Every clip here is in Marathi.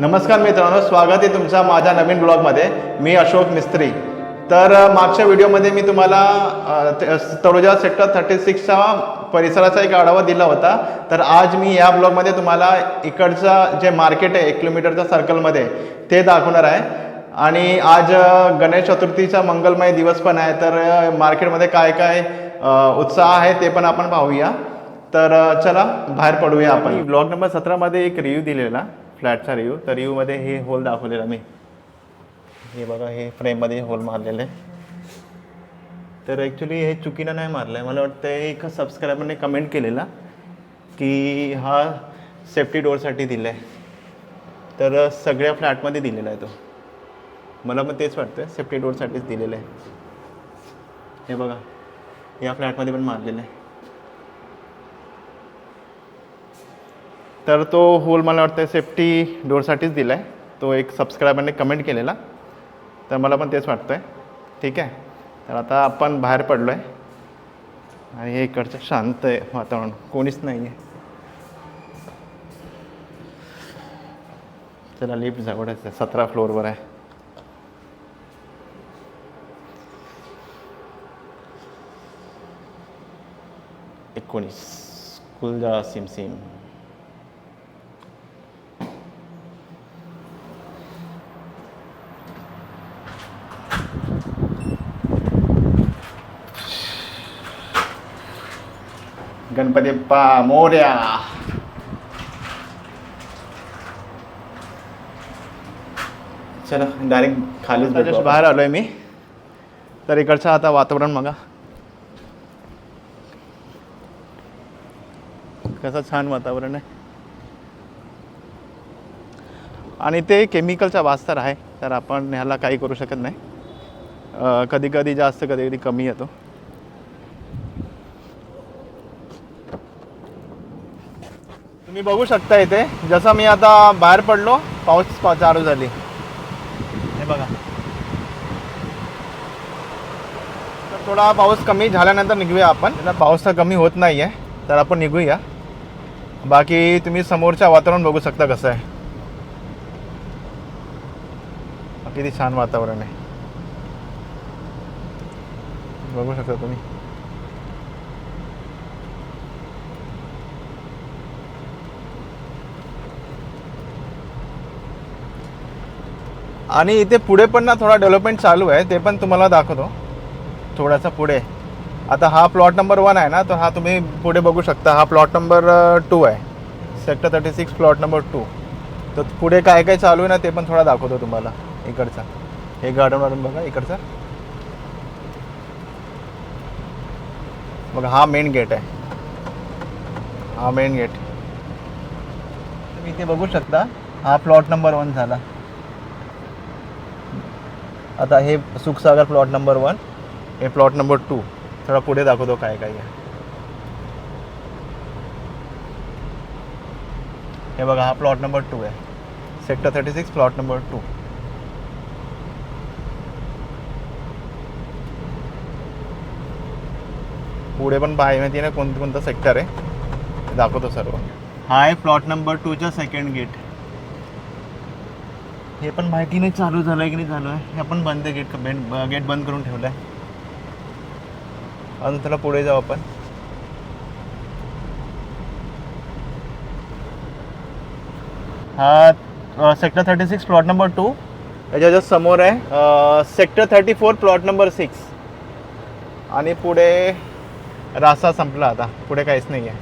नमस्कार मित्रांनो स्वागत आहे तुमचा माझ्या नवीन ब्लॉगमध्ये. मी अशोक मिस्त्री. तर मागच्या व्हिडिओमध्ये मी तुम्हाला तळोजा सेक्टर थर्टी सिक्सच्या परिसराचा एक आढावा दिला होता. तर आज मी या ब्लॉगमध्ये तुम्हाला इकडचं जे मार्केट आहे एक किलोमीटरच्या सर्कलमध्ये ते दाखवणार आहे. आणि आज गणेश चतुर्थीचा मंगलमय दिवस पण आहे. तर मार्केटमध्ये काय काय उत्साह आहे ते पण आपण पाहूया. तर चला बाहेर पडूया आपण. ब्लॉग नंबर सतरामध्ये एक रिव्ह्यू दिलेला. फ्लॅटचा रिव्ह्यू. तर रिव्ह्यूमध्ये हे होल दाखवलेला मी. हे बघा हे फ्रेममध्ये होल मारलेलं आहे. तर ॲक्च्युली हे चुकीनं नाही मारलं आहे मला वाटतं एका सबस्क्रायबरने कमेंट केलेला की हा सेफ्टी डोअरसाठी दिला आहे तर सगळ्या फ्लॅटमध्ये दिलेला आहे तो. मला पण तेच वाटतं सेफ्टी डोअरसाठीच दिलेलं आहे. हे बघा या फ्लॅटमध्ये पण मारलेलं आहे. तर तो होल मला वाटतं सेफ्टी डोअरसाठीच दिला आहे तो एक सबस्क्रायबरने कमेंट केलेला. तर मला पण तेच वाटतं आहे ठीक आहे? तर आता आपण बाहेर पडलो आहे आणि हे इकडचं शांत आहे वातावरण. कोणीच नाही आहे चला लिफ्ट जवळच आहे. सतरा फ्लोअरवर आहे. एकोणीस. कुलजा सिम. गणपती मोर्या चला डायरेक्ट खालीच जस्ट बाहेर आलो आहे मी तर इकडचं आता वातावरण बघा कसं छान वातावरण आहे आणि ते केमिकलचा वास तर आहे तर आपण ह्याला काही करू शकत नाही कधी कधी जास्त कधी कधी कमी येतो तुम्ही बघू शकता इथे. जसं मी आता बाहेर पडलो पाऊस पा- चालू झाली. हे बघा. तर थोडा पाऊस कमी झाल्यानंतर निघूया आपण. पाऊस तर कमी होत नाही आहे तर आपण निघूया. बाकी तुम्ही समोरच्या वातावरण बघू शकता कसं आहे. किती छान वातावरण आहे. बघू शकता तुम्ही. आणि इथे पुढे पण ना थोडा डेव्हलपमेंट चालू आहे ते पण तुम्हाला दाखवतो. थोडासा पुढे. आता हा प्लॉट नंबर वन आहे ना तर हा तुम्ही पुढे बघू शकता. हा प्लॉट नंबर टू आहे. Sector thirty six plot number two तर पुढे काय काय चालू आहे ना ते पण थोडा दाखवतो तुम्हाला. इकडचा. हे गार्डन वार्डन बघा इकडचा. बघा हा मेन गेट आहे. हा मेन गेट तुम्ही इथे बघू शकता हा प्लॉट नंबर वन झाला. आता हे सुखसागर प्लॉट नंबर वन हे प्लॉट नंबर टू. थोडा पुढे दाखवतो काय काय आहे. हे बघा हा प्लॉट नंबर टू आहे. Sector thirty six plot number two. पुढे पण पाहाय माहिती ना कोणतं कोणतं सेक्टर आहे. दाखवतो सर्व. हा आहे प्लॉट नंबर टूचा सेकंड गेट हे पण माहिती नाही चालू झालं आहे की नाही चालू आहे. हे आपण बंद गेट गेट बंद करून ठेवलं आहे अजून त्याला पुढे जाऊ आपण. हा sector thirty six plot number two याच्या समोर आहे sector thirty four plot number six आणि पुढे रासा संपला आता. पुढे काहीच नाही आहे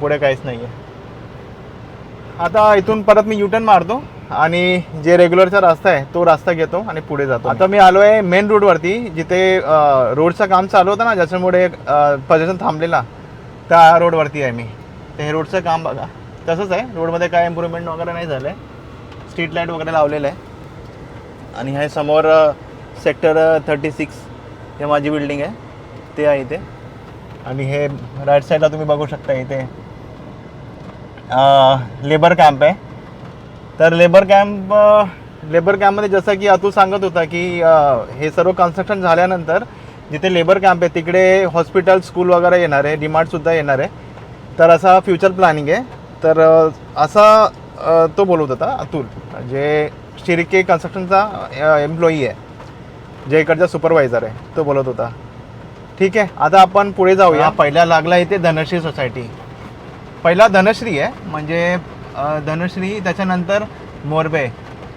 पुढे काहीच नाही आहे आता इथून परत मी युटर्न मारतो आणि जे रेग्युलरचा रस्ता आहे तो रस्ता घेतो आणि पुढे जातो. आता मी आलो आहे मेन रोडवरती जिथे रोडचं काम चालू होतं ना ज्याच्यामुळे पजेशन थांबलेला त्या रोडवरती आहे मी. तर हे रोडचं काम बघा. तसंच आहे. रोडमध्ये काय इम्प्रूव्हमेंट वगैरे नाही झालं आहे स्ट्रीट लाइट वगैरे लावलेलं आहे. आणि हे समोर सेक्टर थर्टी सिक्स हे माझी बिल्डिंग आहे. ते आहे इथे. आणि हे राईट साईडला तुम्ही बघू शकता इथे. लेबर कॅम्प आहे. तर लेबर कॅम्प लेबर कॅम्पमध्ये जसं की अतुल सांगत होता की हे सर्व कन्स्ट्रक्शन झाल्यानंतर जिथे लेबर कॅम्प आहे तिकडे हॉस्पिटल स्कूल वगैरे येणार आहे डीमार्टसुद्धा येणार आहे. तर असा फ्युचर प्लॅनिंग आहे. तर असा तो बोलत होता अतुल जे शिर्के कन्स्ट्रक्शनचा एम्प्लॉई आहे जे इकडचा सुपरवायझर आहे तो बोलत होता. ठीक आहे आता आपण पुढे जाऊया. पहिला लागला इथे धनश्री सोसायटी पहिला धनश्री आहे म्हणजे धनश्री त्याच्यानंतर मोरबे.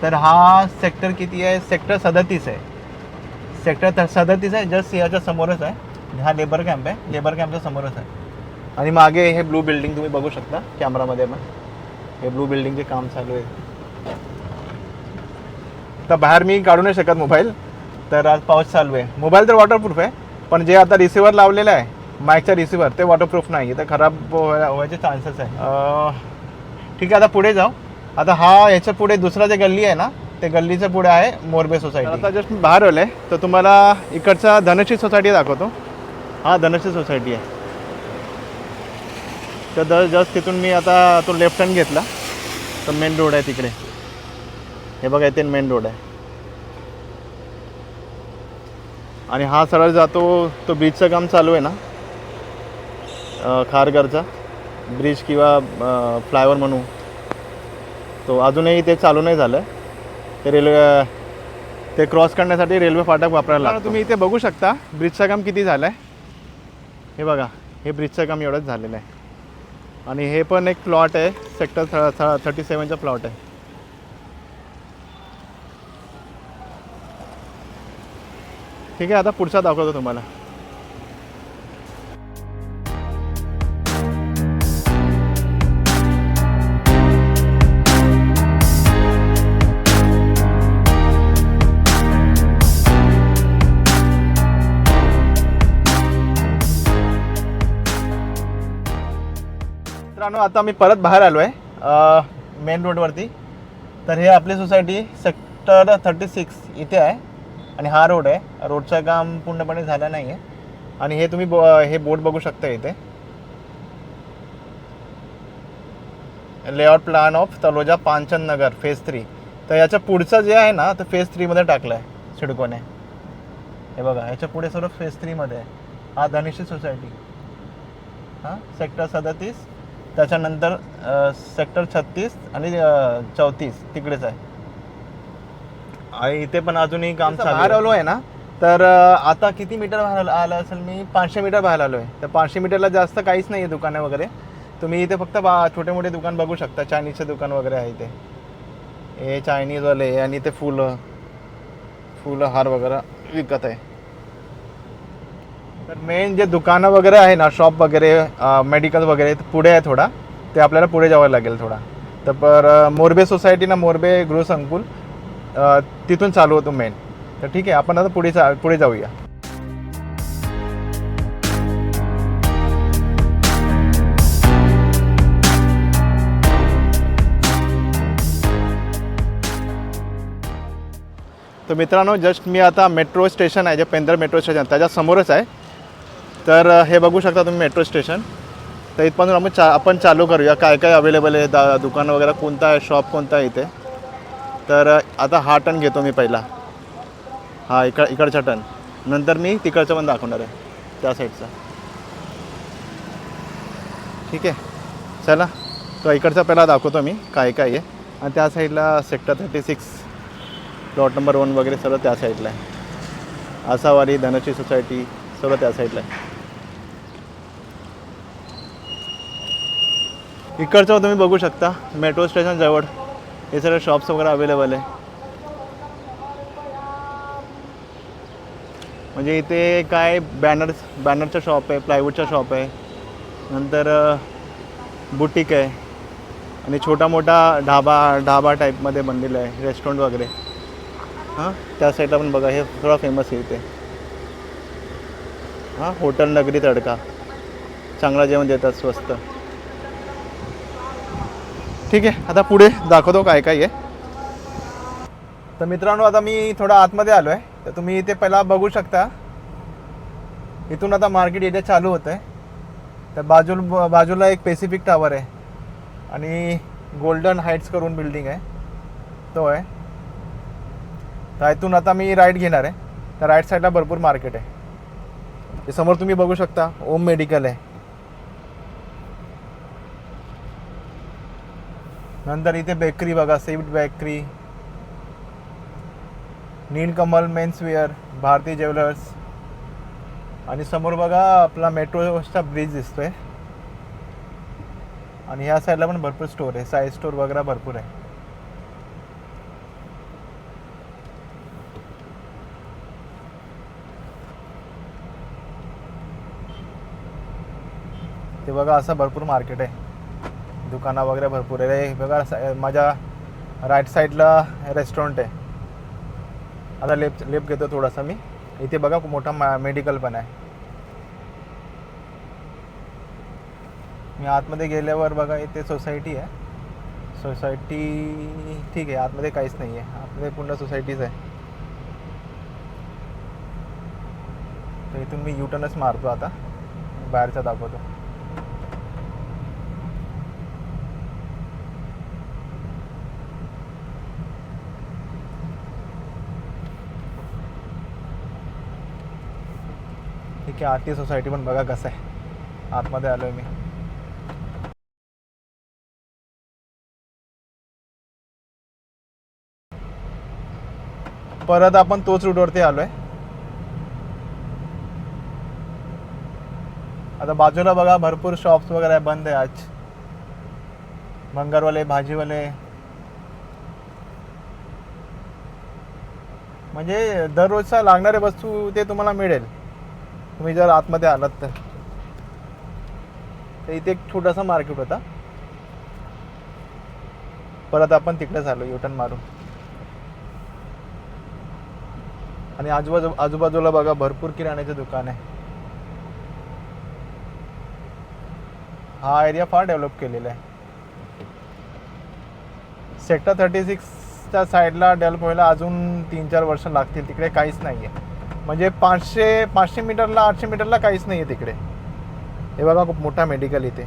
तर हा सेक्टर किती आहे? सेक्टर सदतीस आहे. सेक्टर सदतीस आहे जस्ट याच्या समोरच आहे. हा लेबर कॅम्प आहे. लेबर कॅम्पच्या समोरच आहे. आणि मागे हे ब्लू बिल्डिंग तुम्ही बघू शकता कॅमेरामध्ये पण. हे ब्लू बिल्डिंगचे काम चालू आहे. तर बाहेर मी काढू नाही शकत मोबाईल तर आज पाऊस चालू आहे. मोबाईल तर वॉटरप्रूफ आहे पण जे आता रिसिव्हर लावलेलं आहे माईकचा रिसिव्हर ते वॉटरप्रूफ नाही तर खराब व्हायला व्हायचे चान्सेस आहे. ठीक आहे आता पुढे जाऊ. आता हा याच्यापुढे दुसरा जे गल्ली आहे ना ते गल्लीच्या पुढे आहे मोरबे सोसायटी आता जस्ट मी बाहेर आलो आहे तर तुम्हाला इकडचा धनश्री सोसायटी दाखवतो. हा धनश्री सोसायटी आहे. तर द जस्ट तिथून मी आता तो लेफ्ट हँड घेतला. तर मेन रोड आहे तिकडे. हे बघा इथे मेन रोड आहे. आणि हा सरळ जातो तो बीचचं काम चालू आहे ना. खारघरचा. ब्रिज किंवा फ्लायओव्हर म्हणू. तो अजूनही ते चालू नाही झालं. ते रेल्वे ते क्रॉस करण्यासाठी रेल्वे फाटक वापरायला लागतो. तुम्ही इथे बघू शकता ब्रिजचं काम किती झालं आहे हे बघा हे ब्रिजचं काम एवढंच झालेलं आहे. आणि हे पण एक प्लॉट आहे सेक्टर थर्टी सेवनचा प्लॉट आहे. ठीक आहे आता पुढचा दाखवतो तुम्हाला. मित्रांनो आता मी परत बाहेर आलो आहे मेन रोडवरती तर हे आपली सोसायटी सेक्टर थर्टी सिक्स इथे आहे आणि हा रोड आहे. रोडचं काम पूर्णपणे झालं नाही आहे आणि हे तुम्ही बो हे बोर्ड बघू शकता इथे. Layout plan of Taloja Panchan Nagar phase three तर याच्या पुढचं जे आहे ना तर फेज थ्रीमध्ये टाकलं आहे सिडकोने. हे बघा याच्यापुढे सर्व फेज थ्रीमध्ये आहे. हा धनिशी सोसायटी हां? सेक्टर सदतीस त्याच्यानंतर सेक्टर छत्तीस आणि चौतीस तिकडेच आहे. आणि इथे पण अजूनही काम बाहेर आलो आहे ना तर आता किती मीटर बाहेर आलो- आलं असेल मी पाचशे मीटर बाहेर आलो आहे तर पाचशे मीटरला जास्त काहीच नाही आहे दुकानं वगैरे. तुम्ही इथे फक्त बा छोटे मोठे दुकान बघू शकता. चायनीजचे दुकान वगैरे आहे इथे. हे चायनीजवाले आणि ते फुलं फुलं हार वगैरे विकत आहे. तर मेन जे दुकानं वगैरे आहे ना शॉप वगैरे मेडिकल वगैरे पुढे आहे थोडा. ते आपल्याला पुढे जावं लागेल थोडा. तर पर मोरबे सोसायटी ना मोरबे गृहसंकुल तिथून चालू होतो मेन तर ठीक आहे आपण आता पुढे जा पुढे जाऊया. तर मित्रांनो जस्ट मी आता मेट्रो स्टेशन आहे जे पेंदर मेट्रो स्टेशन त्याच्या समोरच आहे. तर हे बघू शकता तुम्ही मेट्रो स्टेशन. तर इथपासून आपण चा आपण चालू करूया. काय काय अवेलेबल आहे? दा दुकान वगैरे कोणता आहे? शॉप कोणता आहे इथे? तर आता हा टर्न घेतो मी पहिला. हा इकड इकडचा टर्न नंतर मी तिकडचं पण दाखवणार आहे. त्या साईडचा ठीक आहे. चला. तो इकडचा पहिला दाखवतो मी. काय काय आहे. आणि त्या साईडला sector thirty six plot number one वगैरे सर्व त्या साईडला आहे. आसावारी धनची सोसायटी सर्व त्या साईडला आहे. इकडचं तुम्ही बघू शकता मेट्रो स्टेशन जवळ. हे सगळे शॉप्स वगैरे अवेलेबल आहे. म्हणजे इथे काय बॅनर्स बॅनरचं शॉप आहे प्लायवूडचा शॉप आहे. नंतर बुटीक आहे. आणि छोटा मोठा ढाबा ढाबा टाईपमध्ये बनलेला आहे रेस्टॉरंट वगैरे. हां त्या साईडला पण बघा हे थोडा फेमस आहे इथे. हां हॉटेल नगरी तडका. चांगला जेवण देतात स्वस्त. ठीक आहे आता पुढे दाखवतो काय काय आहे. तर मित्रांनो आता मी थोडा आतमध्ये आलो आहे तर तुम्ही इथे पहिला बघू शकता. इथून आता मार्केट एरिया चालू होतं आहे तर बाजू बाजूला एक पेसिफिक टावर आहे. आणि गोल्डन हाईट्स करून बिल्डिंग आहे. तो आहे. तर इथून आता मी राईट घेणार आहे. तर राईट साईडला भरपूर मार्केट आहे. समोर तुम्ही बघू शकता. ओम मेडिकल आहे. नंतर इथे बेकरी बघा swift bakery Neelkamal menswear Bharati jewellers आणि समोर बघा आपला मेट्रोचा ब्रिज दिसतोय. आणि ह्या साईडला पण भरपूर स्टोर आहे. साईज स्टोर वगैरे भरपूर आहे. ते बघा असं भरपूर मार्केट आहे. दुकानं वगैरे भरपूर आहे. रे बघा सा- माझ्या राईट साईडला रेस्टॉरंट आहे. आता लेफ्ट लेफ्ट घेतो थोडासा मी. इथे बघा खूप मोठा मा मेडिकल पण आहे. मी आतमध्ये गेल्यावर बघा इथे सोसायटी आहे. सोसायटी ठीक आहे आतमध्ये काहीच नाही आहे आतमध्ये पूर्ण सोसायटीच आहे. तर इथून मी युटर्नच मारतो आता. बाहेरचा दाखवतो. की आरती सोसायटी पण बघा कसं आहे. आतमध्ये आलोय मी. परत आपण तोच रूटवरती आलोय. आता बाजूला बघा भरपूर शॉप्स वगैरे बंद आहे आज. मंगळवाले भाजीवाले. म्हणजे दररोजचा लागणारे वस्तू ते तुम्हाला मिळेल. तुम्ही जर आतमध्ये आलात तर. तर इथे एक छोटासा मार्केट होता. परत आपण तिकडेच आलो युटन मारून. आणि आजूबाजू आजूबाजूला बघा भरपूर किराण्याचे दुकान आहे. हा एरिया फार डेव्हलप केलेला आहे. सेक्टर थर्टी सिक्सच्या साईडला डेव्हलप व्हायला अजून तीन चार वर्ष लागतील तिकडे काहीच नाही आहे म्हणजे पाचशे पाचशे मीटरला आठशे मीटरला काहीच नाही आहे तिकडे. हे बघा खूप मोठा मेडिकल इथे.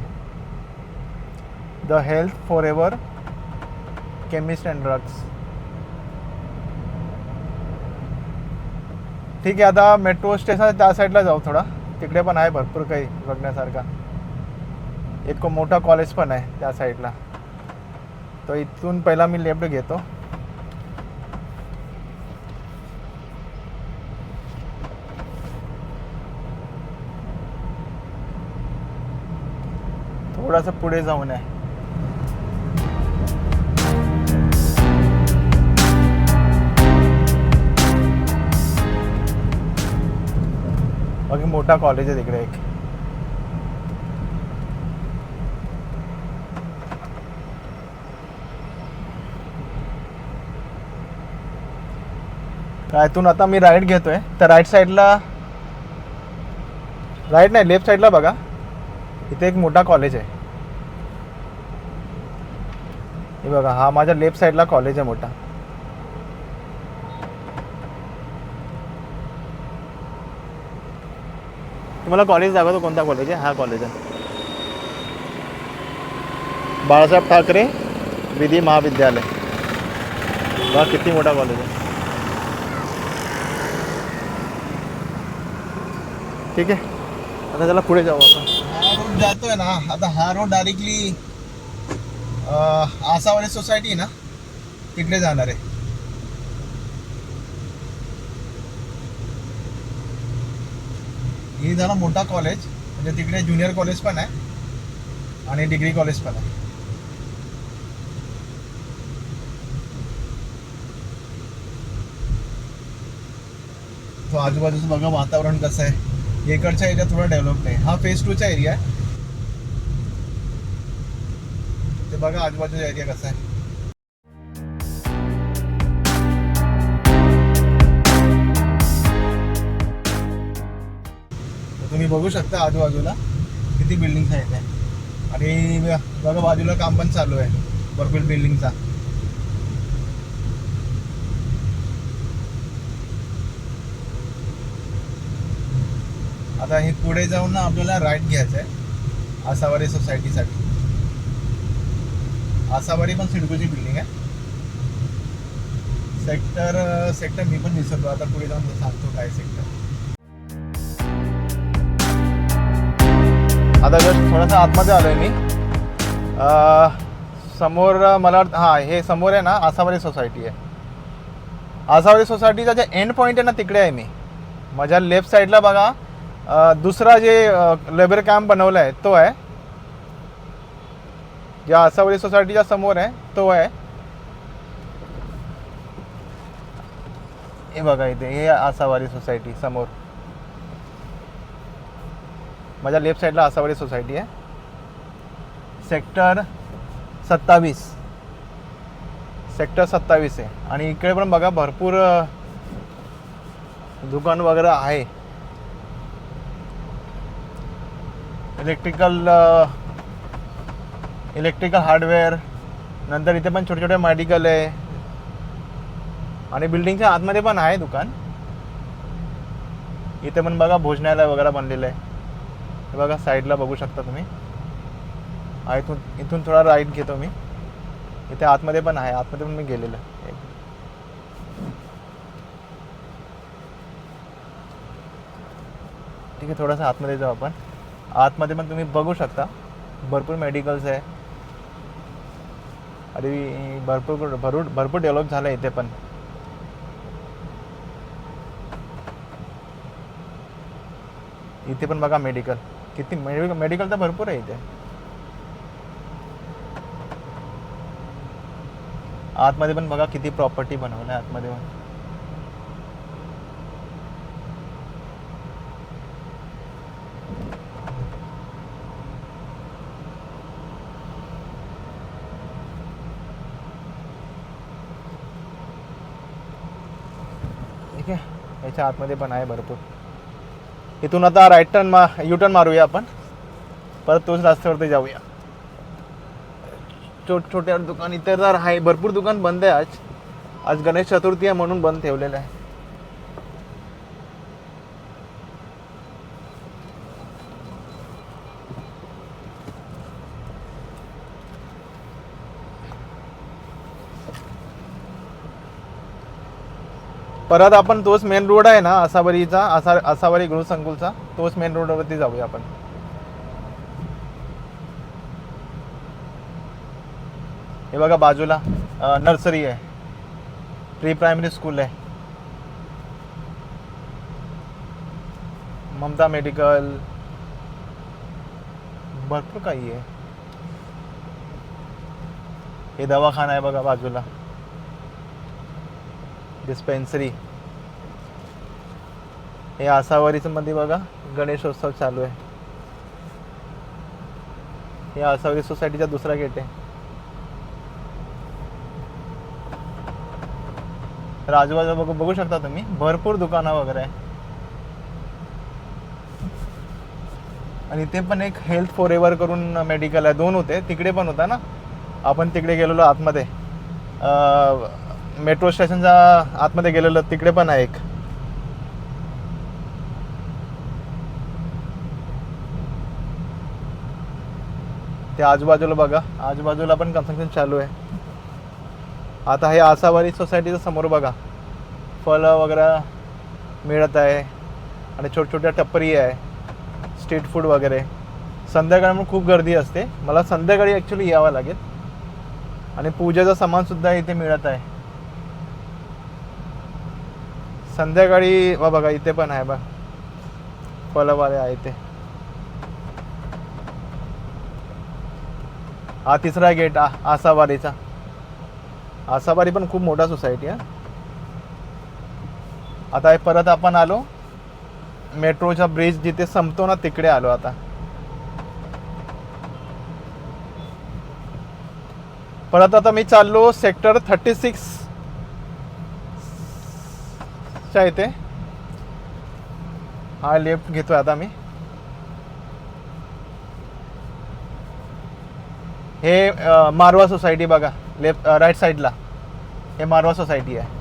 The health forever chemist and drugs ठीक आहे आता मेट्रो स्टेशन त्या साईडला जाऊ थोडा. तिकडे पण आहे भरपूर काही बघण्यासारखा. एक मोठा कॉलेज पण आहे त्या साईडला तर इथून पहिला मी लेफ्ट घेतो. थोडासा पुढे जाऊन आहे. बाकी मोठा कॉलेज आहे तिकडे एक. इथून आता मी राईट घेतोय. तर राईट साईडला राईट नाही लेफ्ट साईडला बघा. इथे एक मोठा कॉलेज आहे. हे बघा हा माझ्या लेफ्ट साईडला कॉलेज आहे मोठा. तुम्हाला कॉलेज दाखवतो कोणता कॉलेज आहे? हा कॉलेज आहे. बाळासाहेब ठाकरे विधी महाविद्यालय. बघा किती मोठा कॉलेज आहे. ठीक आहे? आता त्याला पुढे जाऊ आपण. हा रोड जातोय ना. आता हा रोड डायरेक्टली आसावाडी सोसायटी ना तिकडे जाणार आहे. ही झाला मोठा कॉलेज म्हणजे तिकडे ज्युनियर कॉलेज पण आहे आणि डिग्री कॉलेज पण आहे. तो आजूबाजूचं बघा वातावरण कसं आहे. इकडच्या एरिया थोडा डेव्हलप नाही. हा फेज टूचा एरिया आहे ते बघा आजूबाजूचा एरिया कसा आहे. तुम्ही बघू शकता आजूबाजूला किती बिल्डिंग्स आहेत आणि बघा बाजूला काम पण चालू आहे. भरपूर बिल्डिंगचा आता हे पुढे जाऊन ना आपल्याला राईट घ्यायचं आहे आसावरी सोसायटीसाठी आसावाडी पण सिडकोची बिल्डिंग आहे. सेक्टर सेक्टर मी पण विसरतो आता पुढे जाऊन सांगतो काय सेक्टर आता जस्ट थोडासा आतमध्ये आलोय मी. समोर मला वाटतं हां हे समोर आहे ना आसावाडी सोसायटी आहे. आसावाडी सोसायटीचा जे एंड पॉईंट आहे ना तिकडे आहे मी. माझ्या लेफ्ट साईडला बघा दुसरा जे लेबर कॅम्प बनवला आहे तो आहे. ज्या आसावली सोसायटीच्या समोर आहे तो आहे. हे बघा इथे हे आसावारी सोसायटी समोर. माझ्या लेफ्ट साईडला आसावारी सोसायटी आहे. सेक्टर सत्तावीस. सेक्टर सत्तावीस आहे. आणि इकडे पण बघा भरपूर दुकान वगैरे आहे. इलेक्ट्रिकल इलेक्ट्रिकल हार्डवेअर नंतर इथे पण छोटे छोटे मेडिकल आहे. आणि बिल्डिंगच्या आतमध्ये पण आहे दुकान. इथे पण बघा भोजनालय वगैरे बनलेलं आहे. बघा साईडला बघू शकता तुम्ही. हा, इथून इथून थोडा राईट घेतो मी. इथे आतमध्ये पण आहे. आतमध्ये पण मी गेलेलं आहे. ठीक आहे थोडंसं आतमध्ये जाऊ आपण. आतमध्ये पण तुम्ही बघू शकता. भरपूर मेडिकल्स आहे. अरे भरपूर भरपूर भरपूर डेव्हलप झालं आहे इथे पण. इथे पण बघा मेडिकल किती मेडिकल तर भरपूर आहे इथे. आतमध्ये पण बघा किती प्रॉपर्टी बनवल्या आतमध्ये पण ठीक आहे याच्या आतमध्ये पण आहे भरपूर. इथून आता राईट टर्न मा यू टर्न मारूया आपण. परत तोच रस्त्यावरती जाऊया. छोट छोट्या दुकान इतर तर आहे भरपूर दुकान बंद आहे आज. आज गणेश चतुर्थी आहे म्हणून बंद ठेवलेलं आहे. परत आपण तोच मेन रोड आहे ना आसावरीचा आसा आसावरी गृहसंकुलचा तोच मेन रोडवरती जाऊया आपण. हे बघा बाजूला नर्सरी आहे. प्री प्रायमरी स्कूल आहे. ममता मेडिकल. भरपूर काही आहे. हे दवाखाना आहे बघा बाजूला. डिस्पेन्सरी हे आसावरीचं मध्ये बघा गणेशोत्सव चालू आहे. हे आसावरी सोसायटीचा दुसरा गेट आहे. तर बघू बघू शकता तुम्ही? भरपूर दुकानं वगैरे आहे. आणि इथे पण एक हेल्थ फॉर एव्हर करून मेडिकल आहे. दोन होते तिकडे पण होता ना? आपण तिकडे गेलेलो आतमध्ये. मेट्रो स्टेशनच्या आतमध्ये गेलेलो तिकडे पण आहे एक. ते आजूबाजूला बघा. आजूबाजूला पण कन्स्ट्रक्शन चालू आहे. आता हे आसावारी सोसायटीच्या समोर बघा. फळं वगैरे मिळत आहे. आणि छोट छोट्या टपरी आहे. स्ट्रीट फूड वगैरे. संध्याकाळी म्हणून खूप गर्दी असते. मला संध्याकाळी ॲक्च्युली यावं लागेल. आणि पूजेचं सामानसुद्धा इथे मिळत आहे. संध्याकाळी वा बघा इथे पण आहे बा. फलवाले आहे इथे. हा तिसरा गेट आ आसावारीचा आसावारी पण खूप मोठा सोसायटी आहे. आता हे परत आपण आलो. मेट्रोचा ब्रिज जिथे संपतो ना तिकडे आलो आता. परत आता मी चाललो सेक्टर थर्टी सिक्स. च्या इथे. हा लेफ्ट घेतोय आता मी. हे मारवा सोसायटी बघा. लेफ्ट राईट साईडला हे मारवा सोसायटी आहे.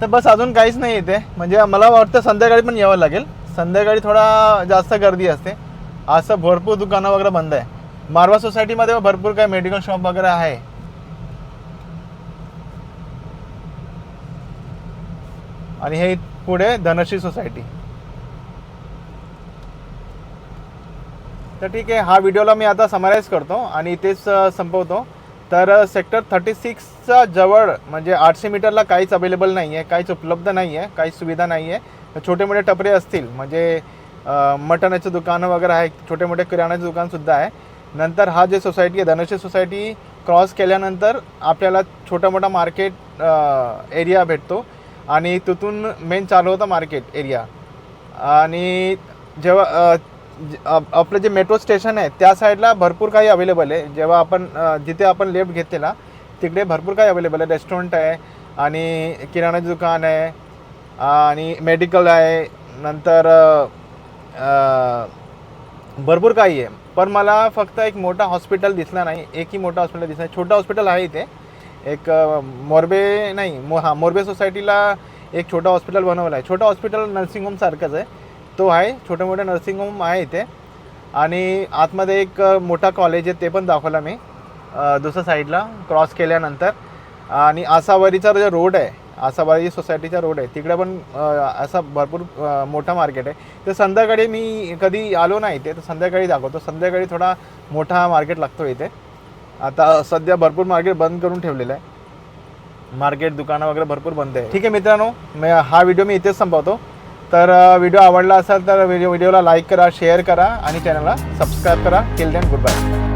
तर बस अजून काहीच नाही इथे. म्हणजे मला वाटतं संध्याकाळी पण यावं लागेल. संध्याकाळी थोडा जास्त गर्दी असते. असं भरपूर दुकानं वगैरे बंद आहे. मारवा सोसायटीमध्ये भरपूर काही मेडिकल शॉप वगैरे आहे. आणि हे पुढे धनश्री सोसायटी. तर ठीक आहे हा व्हिडिओला मी आता समराईज करतो आणि इथेच संपवतो. तर सेक्टर थर्टी सिक्सच्या जवळ म्हणजे आठशे मीटरला काहीच अवेलेबल नाही आहे काहीच उपलब्ध नाही आहे काहीच सुविधा नाही आहे छोटे मोठे टपरे असतील म्हणजे अ, मटणाचं दुकानं वगैरे आहे छोटे मोठे किराणाचं दुकानसुद्धा आहे. नंतर हा जे सोसायटी आहे धनश्री सोसायटी क्रॉस केल्यानंतर आपल्याला छोटा मोठा मार्केट एरिया भेटतो. आणि तिथून मेन चालू होता मार्केट एरिया आणि जेव्हा आप- आपलं जे मेट्रो स्टेशन आहे त्या साईडला भरपूर काही अवेलेबल आहे. जेव्हा आपण जिथे आपण लेफ्ट घेतलेला तिकडे भरपूर काही अवेलेबल आहे. रेस्टॉरंट आहे आणि किराणाचं दुकान आहे आणि मेडिकल आहे नंतर भरपूर काही आहे. पण मला फक्त एक मोठा हॉस्पिटल दिसला नाही. एकही मोठा हॉस्पिटल दिसला नाही. छोटा हॉस्पिटल आहे इथे. एक मोरबे नाही मो हां मोरबे सोसायटीला एक छोटा हॉस्पिटल बनवलं आहे. छोटा हॉस्पिटल नर्सिंग होमसारखंच आहे. तो आहे छोटे मोठे नर्सिंग होम आहे इथे. आणि आतमध्ये एक मोठा कॉलेज आहे ते पण दाखवला मी. दुसऱ्या साईडला क्रॉस केल्यानंतर. आणि आसावरीचा जो रोड आहे आसावरी सोसायटीचा रोड आहे तिकडे पण असा भरपूर मोठा मार्केट आहे. तर संध्याकाळी मी कधी आलो नाही इथे तर संध्याकाळी दाखवतो. संध्याकाळी थोडा मोठा मार्केट लागतो इथे. आता सध्या भरपूर मार्केट बंद करून ठेवलेलं आहे. मार्केट दुकानं वगैरे भरपूर बंद आहे. ठीक आहे मित्रांनो मी हा व्हिडिओ मी इथेच संपवतो. तर व्हिडिओ आवडला असेल तर व्हिडिओ व्हिडिओला लाईक करा शेअर करा आणि चॅनलला सबस्क्राईब करा. Till then good bye